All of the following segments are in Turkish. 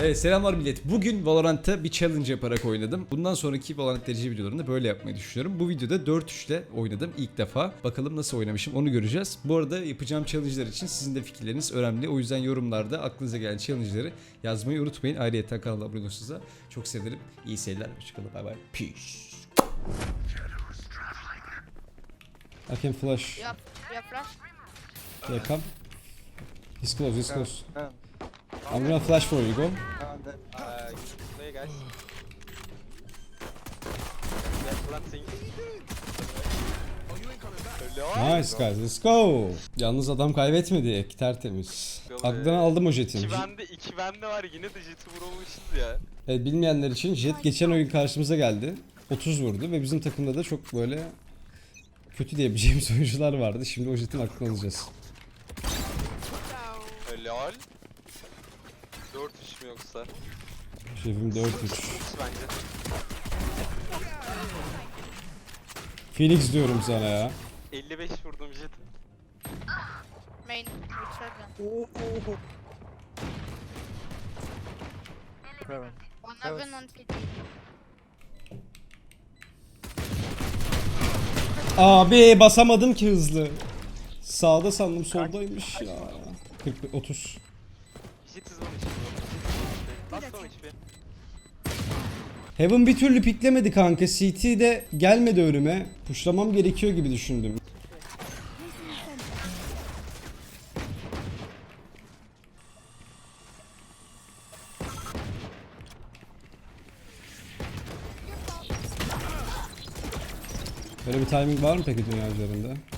Evet selamlar millet. Bugün Valorant'ta bir challenge yaparak oynadım. Bundan sonraki Valorant derece videolarında böyle yapmayı düşünüyorum. Bu videoda 4 3'le oynadım ilk defa. Bakalım nasıl oynamışım onu göreceğiz. Bu arada yapacağım challenge'lar için sizin de fikirleriniz önemli. O yüzden yorumlarda aklınıza gelen challenge'ları yazmayı unutmayın. Ayrıca kanala abone olursanız çok sevinirim. İyi seyirler. Hoşçakalın. Bay bay. Peace. I can flash. Yap, yap flash. Yeah, come. He's close, he's close. Can, I'm gonna flash for you, go. the, uh, play guys. Nice guys, let's go. Yalnız adam kaybetmedi. Tertemiz. Aklına aldım o jetin. İki bende, iki bende var yine de jeti vurulmuşuz ya. Evet, bilmeyenler için Jet geçen oyun karşımıza geldi. 30 vurdu ve bizim takımda da çok böyle kötü diyebileceğimiz oyuncular vardı. Şimdi o Jet'in aklını alacağız. Helal. 4 3 mü yoksa? Şefim 4-3. Ups bence. Phoenix diyorum sana ya. 55 vurdum jeti. Main. One one city. Abi basamadım ki hızlı. Sağda sandım soldaymış ya. 40 30. Heaven bir türlü piklemedi kanka. CT de gelmedi önüme. Puşlamam gerekiyor gibi düşündüm. Böyle bir timing var mı peki dünya üzerinde?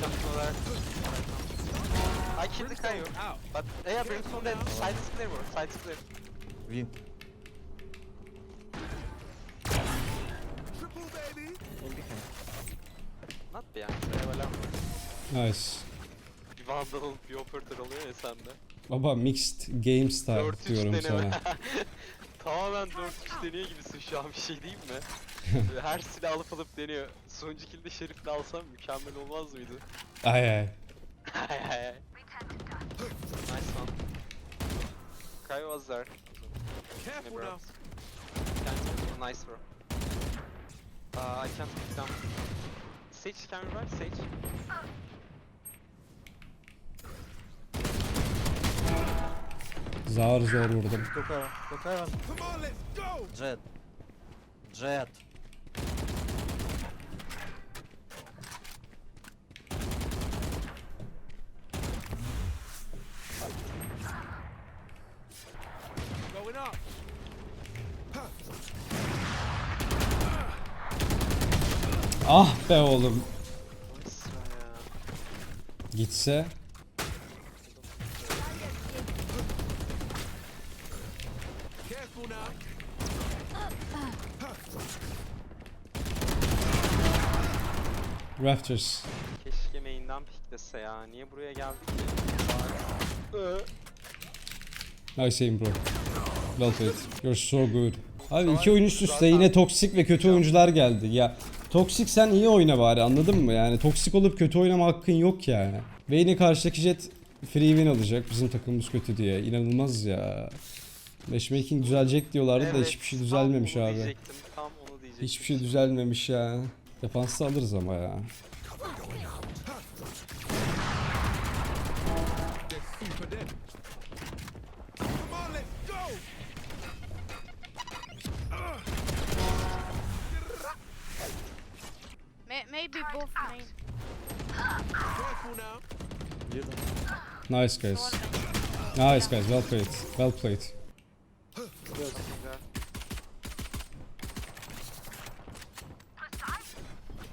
To that. I killed the Kaio. But yeah, Brimstone dead. Side clear, bro. Side clear. Win. Not be yani. Eyvallah. Nice. Bir Vandal, bir operator oluyor ya sende. Baba mixed game style 4-3 diyorum sana. Tamamen 4-3 deniyor gibisin şu an bir şey diyeyim mi? Her silah alıp alıp deniyor. Sonuncu kilde Şerif'le alsam mükemmel olmaz mıydı? Ay ay. Hay hay hay. nice one. Kai was there. Careful now. Nice bro. Uh, I can't pick them. Sage can you revive? Sage? Zar zor vurdum. On, let's go! Jet. Jet. Ah be oğlum. Gitse. Careful now. Rafters. Keşke main'den piklese ya. Niye buraya geldik ki? Nice aim bro. Well played. You're so good. Abi iki oyun üst üste yine toksik ve kötü oyuncular geldi. Ya toksik sen iyi oyna bari anladın mı? Yani toksik olup kötü oynama hakkın yok yani. Ve yine karşıdaki jet free win alacak bizim takımımız kötü diye. İnanılmaz ya. Matchmaking düzelecek diyorlardı da evet, hiçbir şey düzelmemiş abi. Hiçbir şey düzelmemiş ya. Defansı alırız ama ya. Super dead. Come on, let's go. May, maybe both main. Careful now. Girdim. Nice One guys. main. Nice guys. Well played. Well played.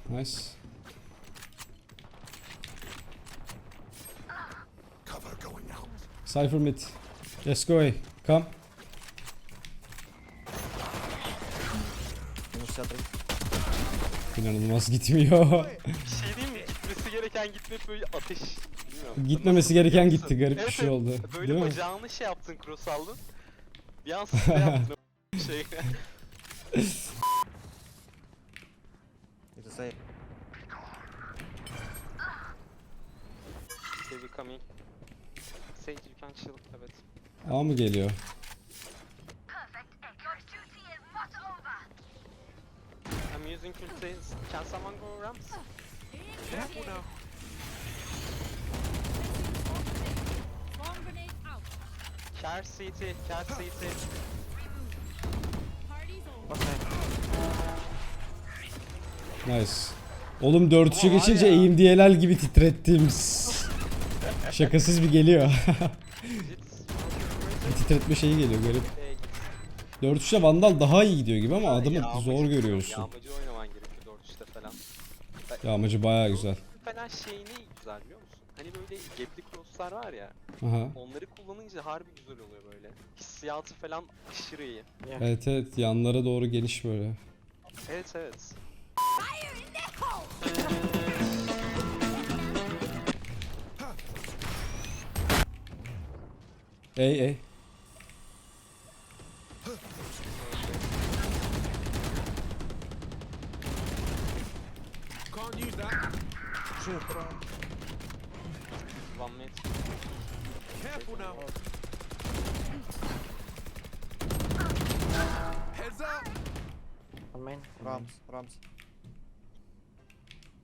Nice. Cypher mid. Let's go away. Come. İnanılmaz gitmiyor. Bir şey diyeyim mi? Gitmesi gereken gitmeyip böyle ateş. Gitmemesi gereken gitti. Garip bir şey oldu. Böyle Değil mi? bacağını şey yaptın cross aldın. Bir an sıfır yaptın. şey. chill. Evet. A mı geliyor? I'm using ulti. Can someone go ramps? Now. Bomb grenade out. Car CT. Car CT. A? Nice. Oğlum 4 Ama var geçince ya. eğim DLL gibi titrettiğimiz. Şakasız bir geliyor. Titretme şeyi geliyor garip. Ee, 4 3'te Vandal daha iyi gidiyor gibi ama adamı yağmacı- zor görüyorsun. Yağmacı oynaman gerekiyor 4 3'te falan. Yağmacı baya güzel. Falan şey ne güzel biliyor musun? Hani böyle gapli crosslar var ya. Aha. Onları kullanınca harbi güzel oluyor böyle. Hissiyatı falan aşırı iyi. Evet evet yanlara doğru geniş böyle. Evet evet. Ey ey. One minute. Careful now. Heads up. One main. Rams. Rams.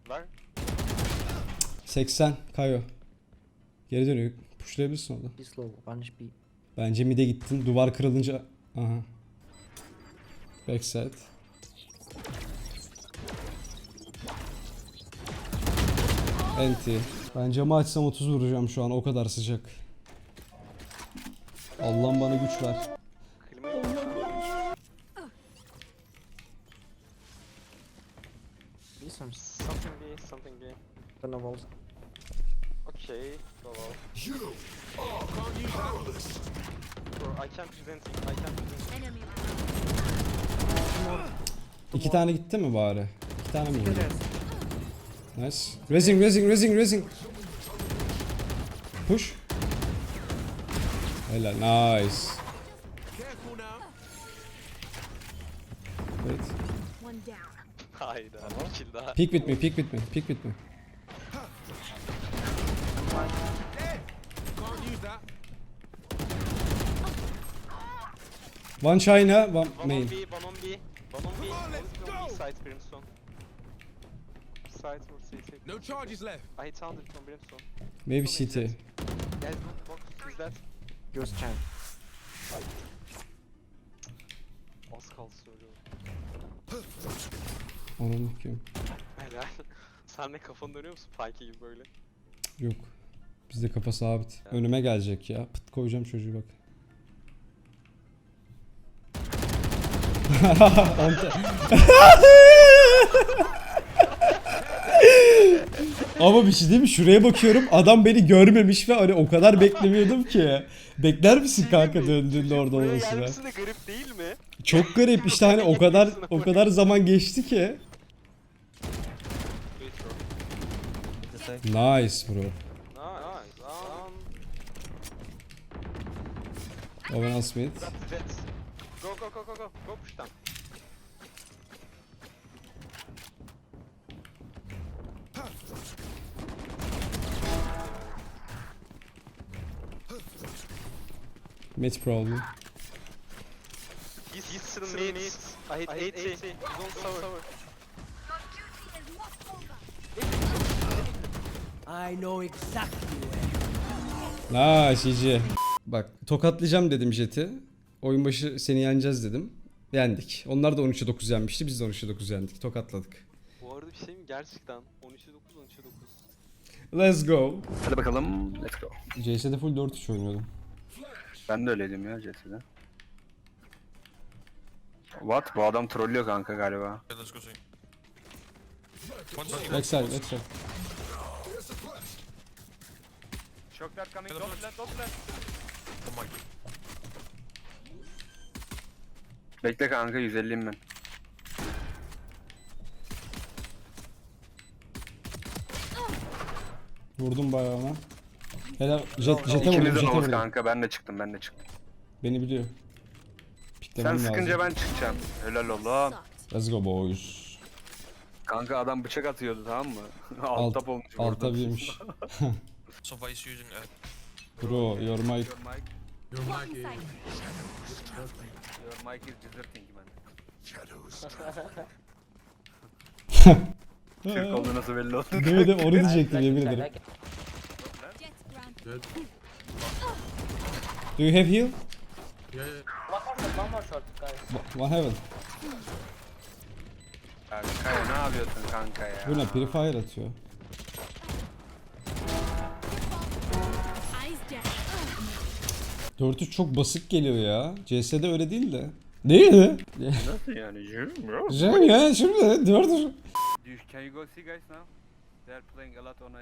Ver. 80 Kayo. Geri dönüyor. Pushlayabilirsin orada. Be slow. One HP. Bence mid'e gittin. Duvar kırılınca... Aha. Backside. Enti. Ben camı açsam 30 vuracağım şu an. O kadar sıcak. Allah'ım bana güç ver. Be some. Something something. Okay, go. Bro, I can't it, I can't it. İki tane gitti mi bari? İki tane mi oldu? Nice. Raising, raising, raising, raising. Push. Helal, nice. Evet. One. Hayda, bir kill daha. Peek with me, peek with me, peek with me. One China, one One on main. B, one on B, one on B, Come on, let's one on B side Brimstone. Side or CT. No charges left. I hit 100 on Brimstone. Maybe exit. Guys, box, is that? Use champ. Az kaldı söylüyorum. Onu bakıyorum. Helal. Sen de kafanı dönüyor musun Pikey gibi böyle? Yok. Bizde kafa sabit. Önüme gelecek ya. Pıt koyacağım çocuğu bak. Ama bir şey değil mi? Şuraya bakıyorum. Adam beni görmemiş ve hani o kadar beklemiyordum ki. Bekler misin kanka döndüğünde orada Buraya olmasını? gelmesi de garip değil mi? Çok garip işte hani o kadar o kadar zaman geçti ki. Nice bro. Nice. Um, Owen Smith. that's. Go go go go go. Go push them. Mid problem. He's, he's still mid. I hit 80. He's on sour. I know exactly Nice where. GG. Bak tokatlayacağım dedim Jet'i. Oyun başı seni yeneceğiz dedim. Yendik. Onlar da 13'e 9 yenmişti. Biz de 13'e 9 yendik. Tokatladık. Bu arada bir şey mi? Gerçekten 13'e 9 13'e 9. Let's go. Hadi bakalım, let's go. CS'de full 4-3 oynuyordum. Ben de öyleydim ya CS'de. What? Bu adam trollüyor kanka galiba. Backside, backside. Çoklar coming. Don't let, don't let. Oh my. Bekle kanka 150'yim ben. Vurdum bayağı ona. Helal. Jet, jet'e vurdum, jet'e vurdum. kanka ben de çıktım ben de çıktım. Beni biliyor. Sen Piklemem sıkınca lazım. ben çıkacağım. Helal oğlum. Let's go boys. Kanka adam bıçak atıyordu tamam mı? Alt, Alt, tap olmuş. alta birmiş. So Vice using uh, Bro, your mic. Your mic, your mic. is- your mic is deserting man. Türk olduğu nasıl belli oldu? Değil de onu diyecektim yemin ederim. Good. Do you have heal? Yeah, yeah. One- One heaven. Kanka ne yapıyorsun kanka ya? Bu ne? Purifier atıyor. Dörtü çok basık geliyor ya. CS'de öyle değil de. Değil mi? Nasıl yani? Güzel ya şimdi dört. Do you- Can you go see guys now? They are playing a lot on A.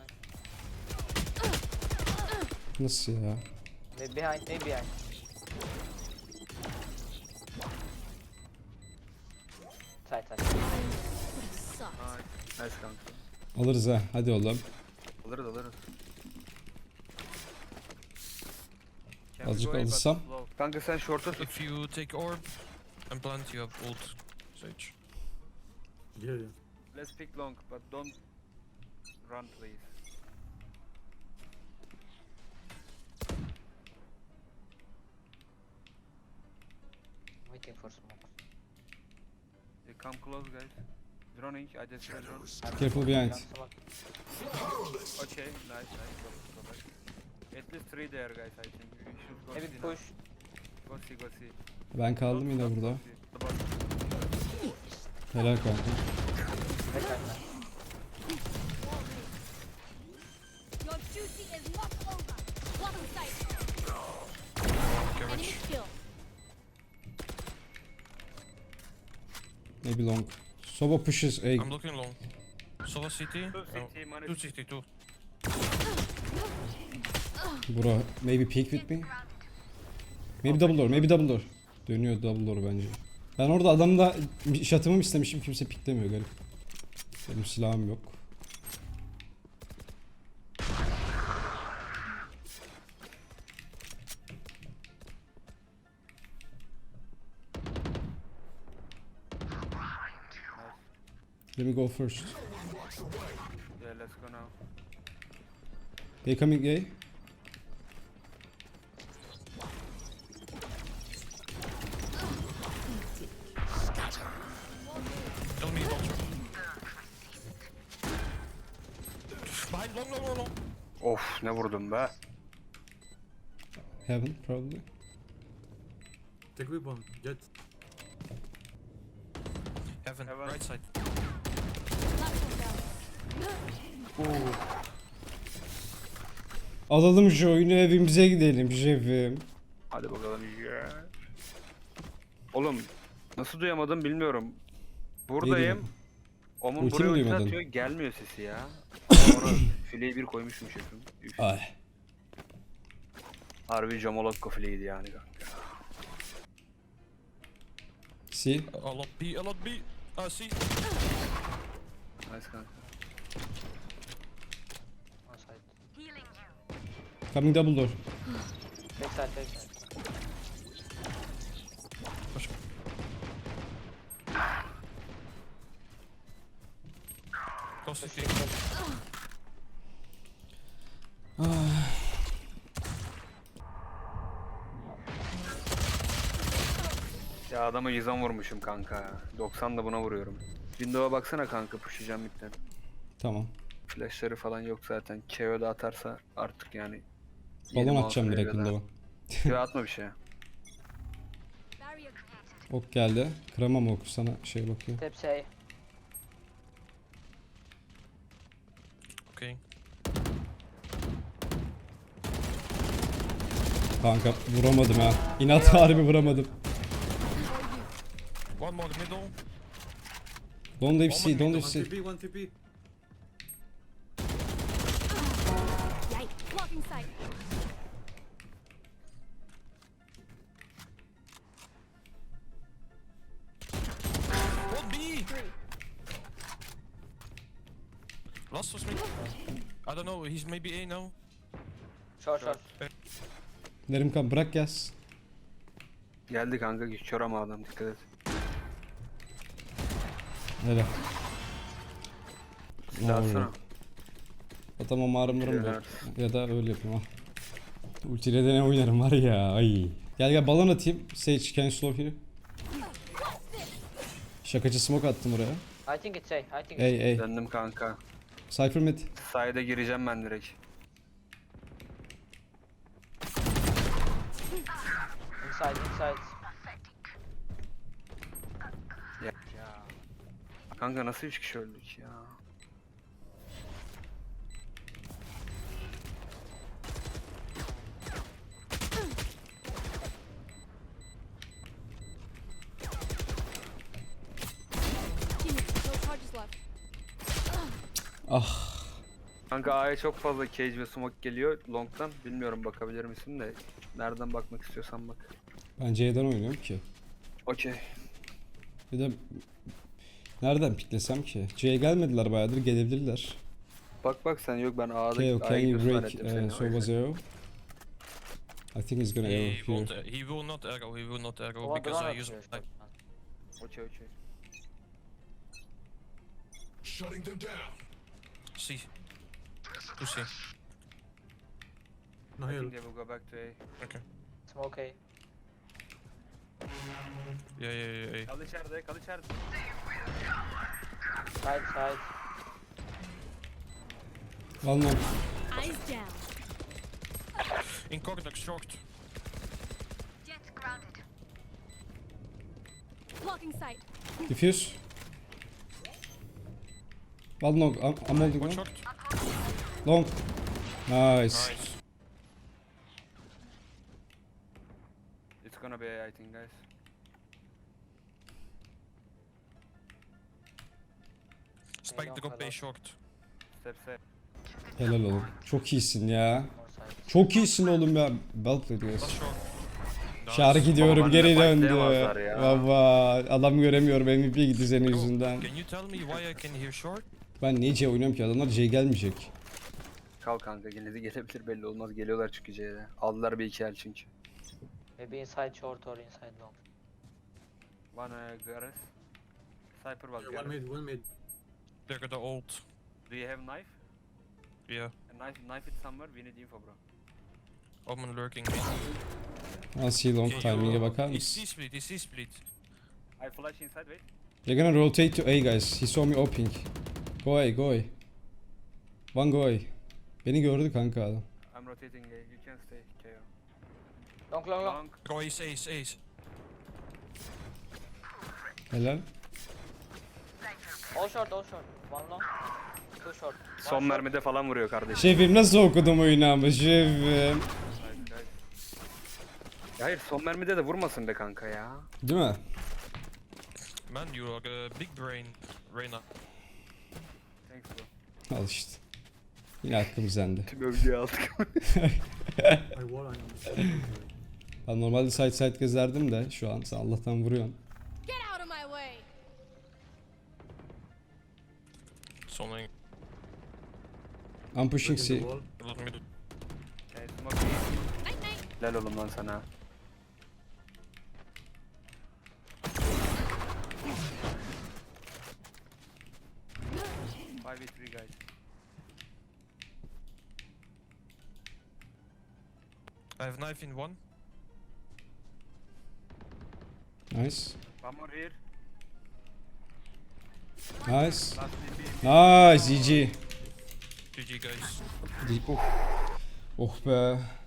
Nasıl ya? Behind, they behind. Side, side. Nice, kanka. Alırız ha. Hadi oğlum. Alırız alırız. Azıcık alırsam. Kanka sen short'a tut. If you take orb and plant, you have ult. Sage. Yeah, yeah. Let's pick long, but don't run please. Waiting for smoke. They come close guys. Droning, I just said drone. Careful behind. Smoke. Okay, nice, nice. Go, go back. At least three there guys, I think. We should go Maybe see now. push. Go see, go see. Ben kaldım yine burada. don't see. Helal kanka. Your duty is not over. One sight. Enemy kill. Maybe long. Soba pushes A. I'm looking long. Sova CT. Two Oh, CT, money two two. Bro, maybe peek with me. Maybe double door, maybe double door. Dönüyor double door bence. Ben orada adamda şatımı istemişim kimse piklemiyor garip. Benim silahım yok. Let me go first. Yeah, let's go now. They coming A. Long. Of ne vurdum be. Heaven probably. Take whip one. Jet. Heaven, Heaven. right side. Alalım şu oyunu evimize gidelim şefim. Hadi bakalım. Yeah. Oğlum nasıl duyamadım bilmiyorum. Buradayım. Omun Ulti buraya ulti duymadın? atıyor gelmiyor sesi ya. Sonra fileyi bir koymuşum şefim. Üf. Ay. Harbi Jamolotko fileydi yani. See? A lot B, a lot B. Ah, C. Nice kanka. Coming double door. Backside, backside. Go CT. Ya adama 110 vurmuşum kanka. 90 da buna vuruyorum. Window'a baksana kanka pushlayacağım midden. Tamam. Flashları falan yok zaten. KO da atarsa artık yani. Balon atacağım direkt window'a. Şöyle atma bir şey. Ok geldi. Kıramam oku sana şey bakıyor. Steps A. Okay. Kanka vuramadım ha. İnat harbi vuramadım. One more middle. Don't leave One C, more don't middle. leave One C. TP, one TP. Last was me. I don't know, he's maybe A now. Short short. Derim kan bırak gelsin. Geldi kanka kör ama adam dikkat et. Hele. Silah marımlarım Evet. var. Ya da öyle yapayım ha. Ultiyle de ne oynarım var ya ay. Gel gel balon atayım. Sage can you slow here? Şakacı smoke attım oraya. I think it's A. I think it's Ey ey. Döndüm kanka. Cypher mid. Sayda gireceğim ben direkt. inside inside. Ya. Kanka nasıl 3 kişi öldük ya? Ah. Kanka A'ya çok fazla cage ve smoke geliyor long'dan. Bilmiyorum bakabilir misin de. Nereden bakmak istiyorsan bak. Ben C'den oynuyorum ki. Okey. Bir de nereden piklesem ki? C'ye gelmediler bayağıdır gelebilirler. Bak bak sen yok ben A'da Okay, can A'ya you break uh, so yüzden. was arrow? I think he's gonna He arrow won't, here. he will not arrow, he will not arrow because I use my... Okey okey. Shutting them down. C. To C. No I heal. think they will go back to A. Okay. Smoke A. Yeah, yeah, yeah, yeah. Kal içeride kal içeride. Side side. One more. Eyes down. In corridor, short. Blocking sight. Diffuse. One long. I'm, I'm holding One long. Nice. Nice. It's gonna be I think guys. Spike A allow. short. Step A. Helal oğlum. Çok iyisin ya. Çok iyisin oğlum ya. Well played guys. Şarkı gidiyorum geri fightlayamazlar ya. Baba adam göremiyorum MVP Bro, yüzünden. Can you tell me why I can hear short? Ben niye C oynuyorum ki adamlar C gelmeyecek. Kal kanka de gelebilir belli olmaz. Geliyorlar çünkü C'ye. Aldılar bir iki el çünkü. Maybe inside short or inside long. One uh, Gares. Cypher was One Gares. mid, one mid. They're the ult. Do you have knife? Yeah. A knife, knife it somewhere. We need info bro. Omen lurking see long Okay, timing'e bakar mısın? split, is C split. I flash inside wait. They're gonna rotate to A guys. He saw me opening. Go A, go A. One go A. Beni gördü kanka adam. I'm rotating A. You can stay. KO. Long long long. Go ace, ace, ace. Helal. All short all short. One long. Two short. One Son short. mermide falan vuruyor kardeşim. Şefim nasıl okudum oyunu ama şefim. Ya hayır son mermide de vurmasın be kanka ya. Değil mi? Man, you are a big brain, Reyna. Thanks bro. Al işte. Yine hakkım sende. Tüm övgüyü aldık. On Ben normalde side side gezerdim de şu an sen Allah'tan vuruyorsun. Get out of my way. Something. I'm pushing C. Helal oğlum lan sana. Guys. I have knife in one. Nice. One more here. Nice. Nice GG. GG, guys. Oh be.